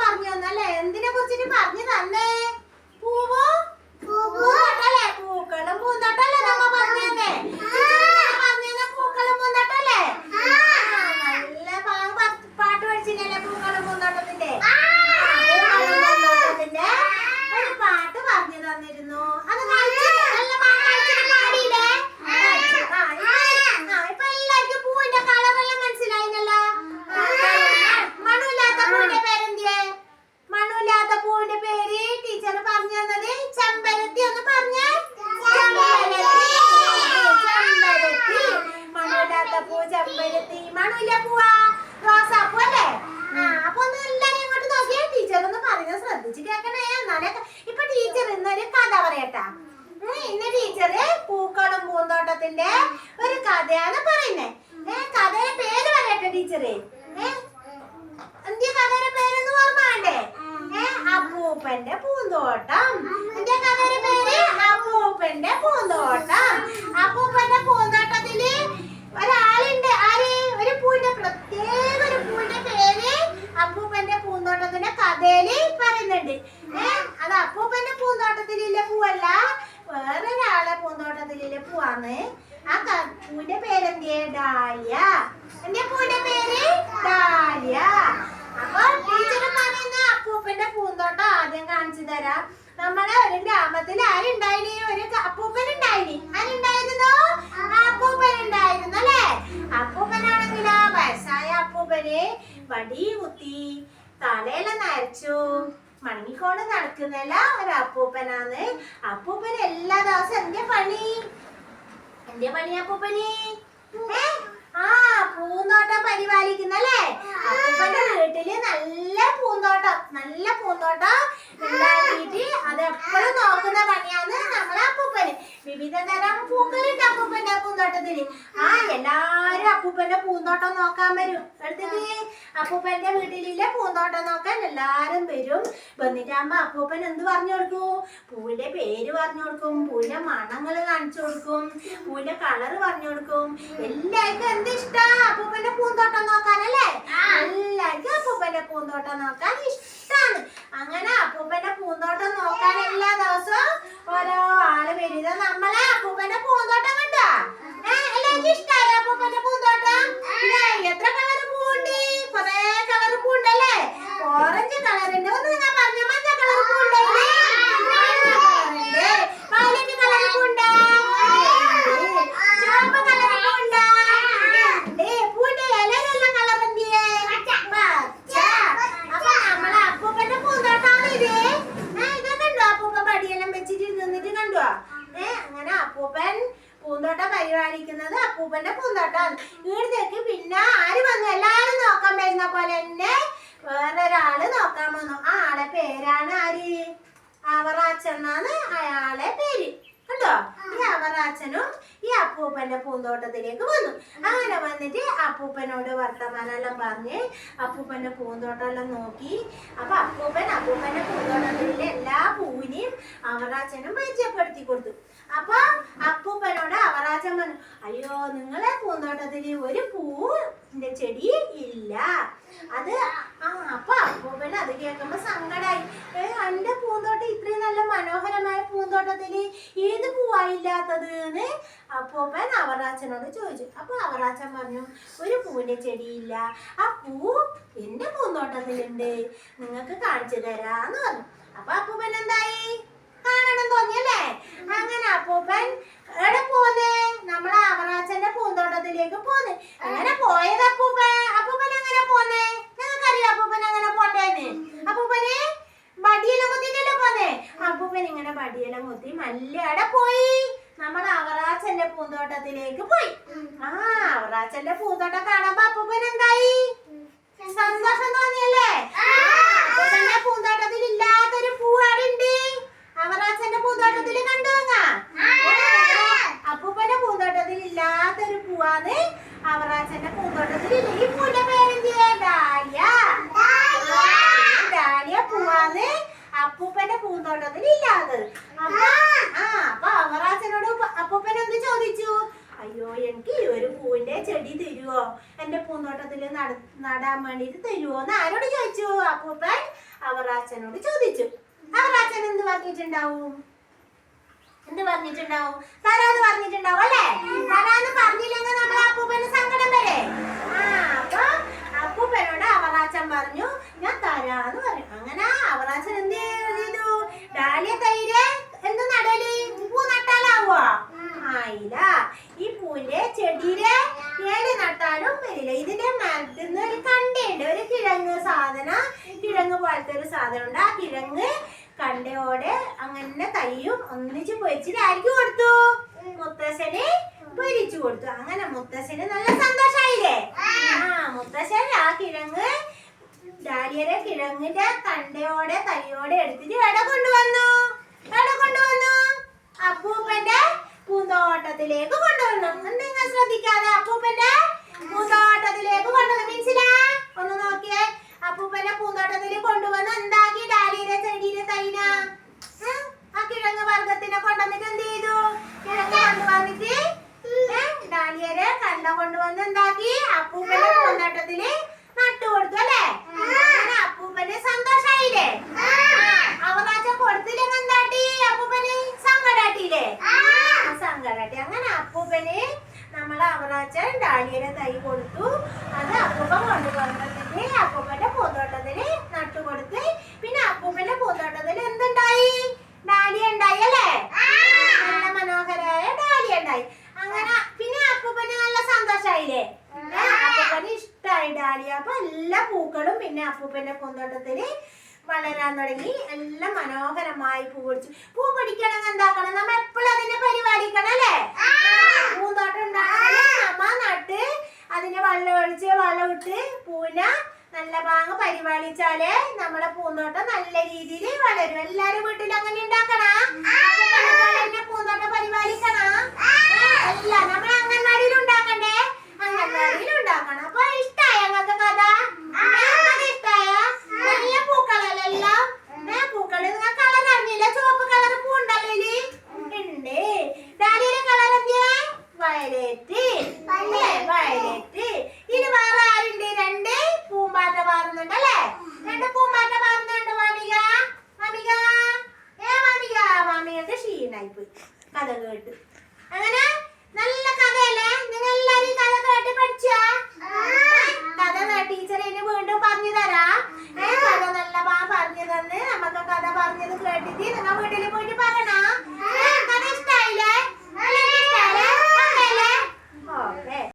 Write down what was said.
പറഞ്ഞു തന്നല്ലേ? എന്തിനെ കുറിച്ചിട്ട് പറഞ്ഞു തന്നേ? പൂവോ? പൂക്കളും പൂന്തോട്ടല്ലേ നമ്മ പറഞ്ഞു? തന്നെ പറഞ്ഞു തന്നെ പൂക്കളും പൂന്തോട്ടല്ലേ ആ, നല്ല പാ- പാ- പാട്ട് പഠിച്ചില്ലേ പൂക്കളും പൂന്തോട്ടത്തിന്റെ പൂക്കളും പൂന്തോട്ടത്തിന്റെ ഒരു പാട്ട് പറഞ്ഞു തന്നിരുന്നു അത് കളിച്ചിട്ട് നല്ല പാട്ട് കളിച്ചിട്ട് പാടിയില്ലേ കളിച്ചു. ആ, ഇപ്പൊ- ആ, ഇപ്പൊ എല്ലാവർക്കും പൂവിന്റെ കളറെല്ലാം മനസ്സിലായിനല്ലോ ആ, മണമില്ലാത്ത പൂവിന്റെ പേരെന്തിയേ മണമില്ലാത്ത പൂവിന്റെ പേര് ടീച്ചർ പറഞ്ഞു തന്നത് ചെമ്പരത്തി ഒന്ന് പറഞ്ഞേ ചെമ്പരത്തി ചെമ്പരത്തി മണമില്ലാത്ത പൂ ചെമ്പരത്തി മണമില്ല പൂവാ റോസാപ്പൂ അല്ലേ ആ അപ്പൊ ഒന്ന് എല്ലാരും ഇങ്ങോട്ട് നോക്കിയേ ടീച്ചർ ഒന്ന് പറയുന്നത് ശ്രദ്ധിച്ച് കേൾക്കണേ എന്നാലേ ഇപ്പൊ ടീച്ചർ ഇന്നൊരു കഥ പറയട്ടാ ഉം, ഇന്ന് ടീച്ചറ് പൂക്കളും പൂന്തോട്ടത്തിന്റെ ഒരു കഥയാണ് പറയുന്നേ ഏ കഥയുടെ പേര് പറയട്ടെ ടീച്ചറ് ഏ എന്തിയ കഥയുടെ പേരൊന്ന് ഓർമ്മ വേണ്ടേ ഏ അപ്പൂപ്പന്റെ പൂന്തോട്ടം. എന്തിയ കഥയുടെ പേര് അപ്പൂപ്പന്റെ പൂന്തോട്ടം. അപ്പൂപ്പന്റെ പൂന്തോട്ടത്തിൽ ഒരാളുണ്ട്. ആര്? ഒരു പൂവിന്റെ പ്രത്യേക ഒരു പൂവിന്റെ പേര് അപ്പൂപ്പന്റെ പൂന്തോട്ടത്തിന്റെ കഥയിൽ പറയുന്നുണ്ട്. ഏഹ് അത് അപ്പൂപ്പന്റെ പൂന്തോട്ടത്തിലുള്ള പൂവല്ല വേറൊരാളെ പൂന്തോട്ടത്തിലുള്ള പൂവാണ്. ആ പൂവിന്റെ പേരെന്തിയെ? ഡാലിയ. എന്റെ പൂവിന്റെ പേര്? ഡാലിയ. അപ്പൊ ടീച്ചർ പറയുന്ന അപ്പൂപ്പന്റെ പൂന്തോട്ടം ആദ്യം കാണിച്ചു തരാം. നമ്മളെ ഒരു ഗ്രാമത്തിൽ ആരുണ്ടായിനി? ഒരു അപ്പൂപ്പൻ ഉണ്ടായിനി ആരുണ്ടായിരുന്നു? അപ്പൂപ്പൻ ഉണ്ടായിരുന്നു അല്ലേ? അപ്പൂപ്പനാണെങ്കിലോ? വയസ്സായ അപ്പൂപ്പന് വടി കുത്തി തലയെല്ലാം നരച്ചു. മണിക്കൊണ്ട് നടക്കുന്നല്ല ഒരു അപ്പൂപ്പനാണ് അപ്പൂപ്പൻ എല്ലാ ദിവസം എന്റെ പണി? എന്റെ പണി അപ്പൂപ്പനി? ഏ? പൂന്തോട്ടം പരിപാലിക്കുന്നല്ലേ? അപ്പൂപ്പന്റെ വീട്ടിൽ നല്ല പൂന്തോട്ടം നല്ല പൂന്തോട്ടം ഉണ്ടാക്കിയിട്ട് അത് എപ്പോഴും നോക്കുന്ന പണിയാണ് നമ്മളെ അപ്പൂപ്പന്. വിവിധ തരം പൂക്കളുണ്ട് അപ്പൂപ്പന്റെ പൂന്തോട്ടത്തിൽ. ആ എല്ലാരും അപ്പൂപ്പന്റെ പൂന്തോട്ടം നോക്കാൻ വരും. എടുത്തിട്ട് അപ്പൂപ്പന്റെ വീട്ടിലില്ല പൂന്തോട്ടം നോക്കാൻ എല്ലാരും വരും. വന്നിട്ടാകുമ്പോ അപ്പൂപ്പൻ എന്ത് പറഞ്ഞു കൊടുക്കും? പൂവിന്റെ പേര് പറഞ്ഞു കൊടുക്കും പൂവിന്റെ മണങ്ങൾ കാണിച്ചു കൊടുക്കും പൂവിന്റെ കളറ് പറഞ്ഞു കൊടുക്കും. എല്ലാവർക്കും എന്ത് ഇഷ്ടാ? അപ്പൂപ്പന്റെ പൂന്തോട്ടം നോക്കാനല്ലേ എല്ലാവർക്കും അപ്പൂപ്പന്റെ പൂന്തോട്ടം നോക്കാൻ ഇഷ്ടാണ്. അങ്ങനെ അപ്പൂപ്പന്റെ പൂന്തോട്ടം നോക്കാൻ എല്ലാ ദിവസവും ഓരോ ആൾ വരുന്നത് നമ്മളെ അപ്പൂപ്പന്റെ പൂന്തോട്ടം കണ്ടാ ഏഹ് എല്ലാവർക്കും ഇഷ്ടായോ അപ്പൂപ്പന്റെ പൂന്തോട്ടം ഇല്ലേ? എത്ര കളർ പൂവുണ്ട് കൊറേ കളർ പൂണ്ടല്ലേ ഓറഞ്ച് കളർ ഉണ്ട് ഒന്ന് ഞാൻ പറഞ്ഞ മഞ്ഞ കളർ പൂണ്ടല്ലേ വയലറ്റ് കളർ പൂണ്ട് ചുവപ്പ് കളർ പൂണ്ട് പൂവിന്റെ ഇലയിലെല്ലാം കളർ എന്തിയേ പച്ച അപ്പൊ നമ്മളെ അപ്പൂപ്പന്റെ പൂന്തോട്ടാണ് ഇത് ഏ, ഇത് കണ്ടോ അപ്പൂപ്പൻ പടിയെല്ലാം വെച്ചിട്ട് നിന്നിട്ട് കണ്ടോ ഏ അങ്ങനെ അപ്പൂപ്പൻ പൂന്തോട്ടം പരിപാലിക്കുന്നത് അപ്പൂപ്പന്റെ പൂന്തോട്ടമാണ്. ഇവിടത്തേക്ക് പിന്നെ ആര് വന്നു? എല്ലാരും നോക്കാൻ വരുന്ന പോലെ തന്നെ വേറൊരാൾ നോക്കാൻ വന്നു. ആ ആളെ പേരാണ് ആര്? അവറാച്ചെന്നാണ് അയാളെ പേര്. കണ്ടോ? ഈ അവറാച്ചനും ഈ അപ്പൂപ്പന്റെ പൂന്തോട്ടത്തിലേക്ക് വന്നു. അങ്ങനെ വന്നിട്ട് അപ്പൂപ്പനോട് വർത്തമാനെല്ലാം പറഞ്ഞ് അപ്പൂപ്പന്റെ പൂന്തോട്ടം എല്ലാം നോക്കി. അപ്പൊ അപ്പൂപ്പൻ അപ്പൂപ്പന്റെ പൂന്തോട്ടത്തിലെ എല്ലാ പൂവിനെയും അവറാച്ചനും പരിചയപ്പെടുത്തി കൊടുത്തു. അപ്പൊ അപ്പൂപ്പനോട് അവറാച്ചൻ പറഞ്ഞു. അയ്യോ നിങ്ങളെ പൂന്തോട്ടത്തിൽ ഒരു പൂവിന്റെ ചെടി ഇല്ല. അത് അപ്പൊ അപ്പൂപ്പന് അത് കേൾക്കുമ്പോ സങ്കടായി. എന്റെ പൂന്തോട്ടം ഇത്രയും നല്ല മനോഹരമായ പൂന്തോട്ടത്തിൽ ഏത് പൂവായില്ലാത്തത് എന്ന് അപ്പൂപ്പൻ അവറാച്ചനോട് ചോദിച്ചു. അപ്പൊ അവറാച്ചൻ പറഞ്ഞു ഒരു പൂവിന്റെ ചെടിയില്ല ആ പൂ എന്റെ പൂന്തോട്ടത്തിലുണ്ട്. നിങ്ങൾക്ക് കാണിച്ചു തരാന്ന് പറഞ്ഞു. അപ്പൊ അപ്പൂപ്പൻ എന്തായി? കാണണം തോന്നിയല്ലേ? അങ്ങനെ അപ്പൂപ്പൻ എവിടെ പോന്നേ? നമ്മളെ അവറാച്ചന്റെ പൂന്തോട്ടത്തിലേക്ക് പോന്ന്. അങ്ങനെ പോയത് അപ്പൂപ്പൻ. അപ്പൂപ്പൻ എങ്ങനെ പോന്നേ? നിങ്ങൾക്കറിയോ അപ്പൂപ്പൻ എങ്ങനെ പോണ്ടേന്ന്? അപ്പൂപ്പനെ വടിയെല്ലാം കുത്തിട്ടല്ലേ പോന്നേ? അപ്പൂപ്പൻ ഇങ്ങനെ വടിയെല്ലാം കുത്തി മല്ലയുടെ പോയി. നമ്മളെ അവറാച്ചന്റെ പൂന്തോട്ടത്തിലേക്ക് പോയി. ആ അവറാച്ചന്റെ പൂന്തോട്ടം കാണുമ്പോ അപ്പൂപ്പൻ എന്തായി സന്തോഷം തോന്നിയല്ലേ അപ്പൂപ്പന്റെ പൂന്തോട്ടത്തിൽ ഇല്ലാത്തൊരു പൂവാടുണ്ട് അവറാച്ചന്റെ പൂന്തോട്ടത്തിൽ കണ്ടു അപ്പൂപ്പന്റെ പൂന്തോട്ടത്തിൽ ഇല്ലാത്തൊരു പൂ പോവാന്ന് അവറാച്ചന്റെ പൂന്തോട്ടത്തിൽ ഈ പൂവിന്റെ പേരെന്തിയെ ഡാലിയ ഡാലിയ പോവാന്ന് അപ്പൂപ്പന്റെ പൂന്തോട്ടത്തിൽ ഇല്ലാത് അപ്പൊ ആ അപ്പൊ അവറാച്ചനോട് അപ്പൂപ്പൻ എന്ത് ചോദിച്ചു. അയ്യോ എനിക്ക് ഒരു പൂവിന്റെ ചെടി തരുവോ? എന്റെ പൂന്തോട്ടത്തിൽ നടാൻ വേണ്ടിട്ട് തരുവോ? എന്ന് ആരോട് ചോദിച്ചു. അപ്പൂപ്പൻ അവറാച്ചനോട് ചോദിച്ചു. അവറാച്ചൻ എന്ത് പറഞ്ഞിട്ടുണ്ടാവും? എന്ത് പറഞ്ഞിട്ടുണ്ടാവും? തരാന്ന് പറഞ്ഞിട്ടുണ്ടാവും അല്ലേ? തരാന്ന് പറഞ്ഞില്ലെങ്കിൽ നമ്മൾ അപ്പൂപ്പന് സങ്കടം വരെ. ആ അപ്പൊ അപ്പൂപ്പനോട് അവറാച്ചൻ പറഞ്ഞു ഞാൻ തരാന്ന് പറഞ്ഞു അങ്ങനെ അവറാച്ചൻ എന്ത് ചെയ്തു ഡാലിയ തൈര് എന്ത് നടൽ പൂ നട്ടാലാവോ ആയില്ല ഈ പൂവിന്റെ ചെടിയിലെ ഏഴ് നട്ടാലും വരില്ല ഇതിന്റെ മരത്തുനിന്ന് ഒരു കണ്ടയുണ്ട് ഒരു കിഴങ്ങ് സാധനം കിഴങ്ങ് ഉണ്ട് ആ കിഴങ്ങ് കണ്ടയോടെ അങ്ങനെ തയ്യും ഒന്നിച്ച് പൊരിച്ചിട്ട് കൊടുത്തു? മുത്തശ്ശന് പൊരിച്ചു കൊടുത്തു. അങ്ങനെ മുത്തശ്ശന് നല്ല സന്തോഷായില്ലേ? ആ മുത്തശ്ശൻ ആ കിഴങ്ങ് ഡാലിയരെ കിഴങ്ങിന്റെ കണ്ടയോടെ തയ്യോടെ എടുത്തിട്ട് എവിടെ കൊണ്ടുവന്നു? എവിടെ കൊണ്ടുവന്നു? അപ്പൂപ്പന്റെ പൂന്തോട്ടത്തിലേക്ക് കൊണ്ടുവന്നു. എന്തെങ്കിലും ശ്രദ്ധിക്കാതെ അപ്പൂപ്പന്റെ പൂന്തോട്ടത്തിലേക്ക് കൊണ്ടുവന്നു. മീൻസിലാ ഒന്ന് നോക്കിയേ. അപ്പൂപ്പന്റെ പൂന്തോട്ടത്തിൽ കൊണ്ടുവന്ന് എന്താക്കി? ഡാലിയുടെ ചെടിയുടെ തൈന. ആ കിഴങ്ങ് വർഗത്തിനെ കൊണ്ടുവന്നിട്ട് എന്ത് ചെയ്തു? കിഴങ്ങ് കൊണ്ടുവന്നിട്ട്? ഡാലിയരെ കണ്ട കൊണ്ടുവന്ന് എന്താക്കി? അപ്പൂപ്പനെ പൂന്തോട്ടത്തിൽ നട്ടുകൊടുത്തു അല്ലേ? അങ്ങനെ അപ്പൂപ്പന് സന്തോഷായില്ലേ? അവകാശം കൊടുത്തില്ലെങ്കിൽ എന്താട്ടി അപ്പൂപ്പന് സങ്കടാട്ടിയില്ലേ? സങ്കടാട്ടി. അങ്ങനെ അപ്പൂപ്പന് നമ്മളെ അവറാച്ചൻ ഡാലിയുടെ തൈ കൊടുത്തു. അത് അപ്പൂപ്പൻ കൊണ്ടുവന്നിട്ട് അപ്പൂപ്പന്റെ പൂന്തോട്ടത്തിൽ നട്ടു കൊടുത്ത് പിന്നെ അപ്പൂപ്പന്റെ പൂന്തോട്ടത്തിൽ എന്തുണ്ടായി ഡാലിയ ഉണ്ടായി അല്ലേ നല്ല മനോഹരായ ഡാലിയ ഉണ്ടായി അങ്ങനെ പിന്നെ അപ്പൂപ്പന് നല്ല സന്തോഷായില്ലേ ഏ, അപ്പൂപ്പന് ഇഷ്ടായി ഡാലിയ അപ്പൊ എല്ലാ അപ്പൂപ്പന്റെ പൂന്തോട്ടത്തിൽ വളരാൻ തുടങ്ങി. എല്ലാം മനോഹരമായി പൂ പിടിച്ചു. പൂ പിടിക്കണമെങ്കിൽ എന്താക്കണം? നമ്മ എപ്പോഴും അതിനെ പരിപാലിക്കണം അല്ലേ? പൂന്തോട്ടം നമ്മ നട്ട് അതിനെ വെള്ളം ഒഴിച്ച് വെള്ളം ഇട്ട് പൂവിനെ നല്ല പാങ്ങ് പരിപാലിച്ചാലേ നമ്മുടെ പൂന്തോട്ടം നല്ല രീതിയിൽ വളരും. എല്ലാരും വീട്ടിൽ അങ്ങനെ ഉണ്ടാക്കണം? പൂന്തോട്ടം പരിപാലിക്കണ അല്ല നമ്മൾ അംഗൻവാടിയിൽ ഉണ്ടാക്കണ്ടേ അംഗൻവാടിയിൽ ഉണ്ടാക്കണം അപ്പൊ ഇഷ്ടായ ഞങ്ങൾക്ക് കഥ കഥ ഇഷ്ടായ നല്ല പൂക്കളെല്ലാം ഏ പൂക്കൾ നിങ്ങൾ കളർ അറിഞ്ഞില്ല ചുവപ്പ് കളർ പൂ ഉണ്ടല്ലോ ഇതിൽ ഉണ്ട് ഡാഡിയുടെ കളർ എന്തിയാ വയലറ്റ് അല്ലേ? വയലറ്റ് ഇത് വേറെ ആരുണ്ട്? രണ്ട് പൂമ്പാറ്റ പാറുന്നുണ്ട് അല്ലേ? രണ്ട് പൂമ്പാറ്റ പാറുന്നുണ്ട് മാമിക. മാമിക. ഏ മാമിക? മാമികൾക്ക് ക്ഷീണായിപ്പോയി. കഥ കേട്ട്.